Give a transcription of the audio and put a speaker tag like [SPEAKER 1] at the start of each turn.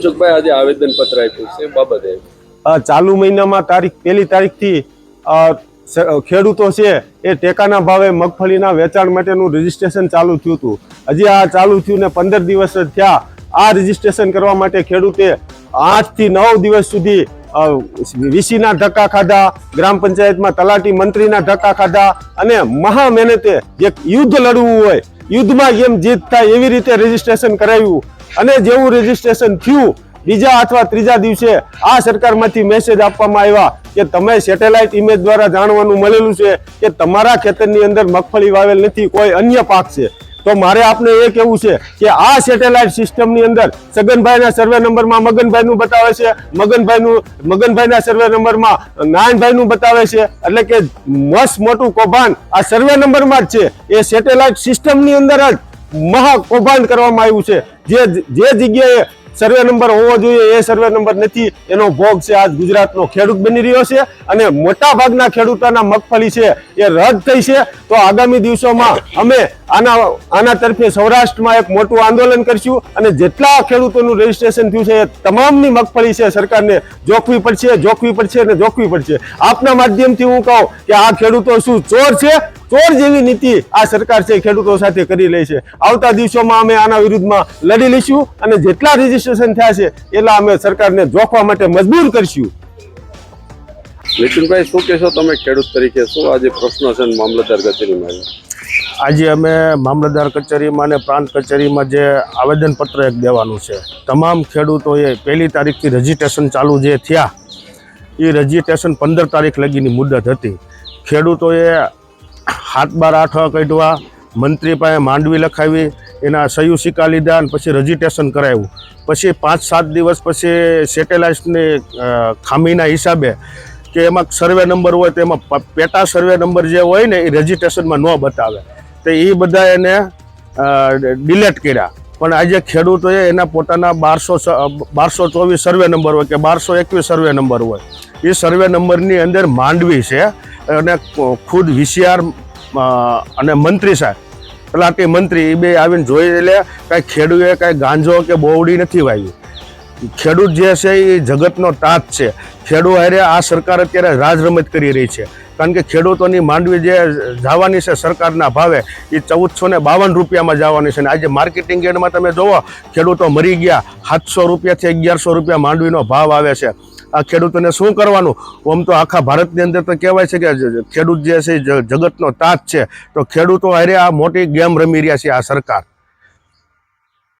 [SPEAKER 1] અશોકભાઈ આજે આવેદન પત્ર આપ્યું છે બાબતે.
[SPEAKER 2] ચાલુ મહિનામાં તારીખ, પહેલી તારીખથી ખેડૂતો છે એ ટેકાના ભાવે મગફળીના વેચાણ માટેનું રજીસ્ટ્રેશન ચાલુ થયું હતું. હજી આ ચાલુ થયું ને પંદર દિવસ જ થયા. આ રજીસ્ટ્રેશન કરવા માટે ખેડૂતે આઠથી નવ દિવસ સુધી વીસીના ધક્કા ખાધા, ગ્રામ પંચાયતમાં તલાટી મંત્રીના ધક્કા ખાધા અને મહા મહેનતે એક યુદ્ધ લડવું હોય, યુદ્ધમાં જેમ જીત થાય એવી રીતે રજીસ્ટ્રેશન કરાવ્યું અને જેવું રજીસ્ટ્રેશન થયું, બીજા અથવા ત્રીજા દિવસે આ સરકારમાંથી મેસેજ આપવામાં આવ્યા કે તમે સેટેલાઇટ ઇમેજ દ્વારા જાણવાનું મળેલું છે કે તમારા ખેતરની અંદર મગફળી વાવેલ નથી, કોઈ અન્ય પાક છે. તો મારે આપને એ કહેવું છે કે આ સેટેલાઇટ સિસ્ટમની અંદર સગનભાઈના સર્વે નંબરમાં મગનભાઈનું બતાવે છે, મગનભાઈનું મગનભાઈના સર્વે નંબરમાં નાનભાઈનું બતાવે છે. એટલે કે મસ્ત મોટું કૌભાંડ આ સર્વે નંબરમાં જ છે. એ સેટેલાઇટ સિસ્ટમની અંદર જ મહા કૌભાંડ કરવામાં આવ્યું છે. જે જે જગ્યાએ સર્વે નંબર હોવો જોઈએ, એ સર્વે નંબર નથી, એનો ભોગ છે આજ ગુજરાતનો ખેડૂત બની રહ્યો છે અને મોટા ભાગના ખેડૂતોના મગફળી છે એ રદ થઈ છે. તો આગામી દિવસોમાં અમે આના આના તરફે સૌરાષ્ટ્રમાં એક મોટું આંદોલન કરશું અને જેટલા ખેડૂતોનું રજીસ્ટ્રેશન થયું છે એ તમામની મગફળી છે સરકારને જોખવી પડશે જોખવી પડશે અને જોખવી પડશે. આપના માધ્યમથી હું કહું કે આ ખેડૂતો શું ચોર છે? ચોર જેવી નીતિ આ સરકાર છે ખેડૂતો સાથે કરી રહી છે. આવતા દિવસોમાં અમે આના વિરુદ્ધમાં લડી લઈશું અને જેટલા રજીસ્ટ્રેશન થયા છે એટલા અમે સરકારને જોખવા માટે મજબૂર કરશું.
[SPEAKER 1] નીતિનભાઈ શું કહેશો તમે ખેડૂત તરીકે? શું આજે પ્રશ્નો છે મામલતદાર કચેરીમાં
[SPEAKER 3] આજે અમે મામલતદાર કચેરીમાં અને પ્રાંત કચેરીમાં જે આવેદનપત્ર એક દેવાનું છે. તમામ ખેડૂતોએ પહેલી તારીખથી રજીસ્ટ્રેશન ચાલુ જે થયા એ રજીસ્ટ્રેશન પંદર તારીખ લગીની મુદત હતી. ખેડૂતોએ હાથ બાર આઠ કાઢવા, મંત્રી પાસે માંડવી લખાવી, એના સહી સિક્કા લીધા અને પછી રજીસ્ટ્રેશન કરાવ્યું. પછી પાંચ સાત દિવસ પછી સેટેલાઇટની ખામીના હિસાબે કે એમાં સર્વે નંબર હોય તો એમાં પેટા સર્વે નંબર જે હોય ને એ રજીસ્ટ્રેશનમાં ન બતાવે. તો એ બધા એને ડિલેટ કર્યા. પણ આજે ખેડૂતોએ એના પોતાના બારસો બારસો ચોવીસ સર્વે નંબર હોય કે બારસો એકવીસ સર્વે નંબર હોય. એ સર્વે નંબરની અંદર માંડવી છે અને ખુદ વીસીઆર અને મંત્રી સાહેબ. તલાટી મંત્રી એ બે આવીને જોઈ લે, કાંઈ ખેડૂએ કાંઈ ગાંજો કે બોવડી નથી વાવી. ખેડૂત જે છે એ જગતનો તાત છે. ખેડૂત હારે આ સરકાર અત્યારે રાજ રમત કરી રહી છે. કારણ કે ખેડૂતોની માંડવી જે જવાની છે સરકારના ભાવે એ ચૌદસો ને બાવન રૂપિયામાં જવાની છે. અને આજે માર્કેટિંગ યાર્ડમાં તમે જુઓ, ખેડૂતો મરી ગયા. સાતસો રૂપિયાથી અગિયારસો રૂપિયા માંડવીનો ભાવ આવે છે. આ ખેડૂતોને શું કરવાનું? આમ તો આખા ભારતની અંદર તો કહેવાય છે કે ખેડૂત જે છે જગતનો તાત છે. તો ખેડૂતો અરે આ મોટી ગેમ રમી રહ્યા છે આ સરકાર.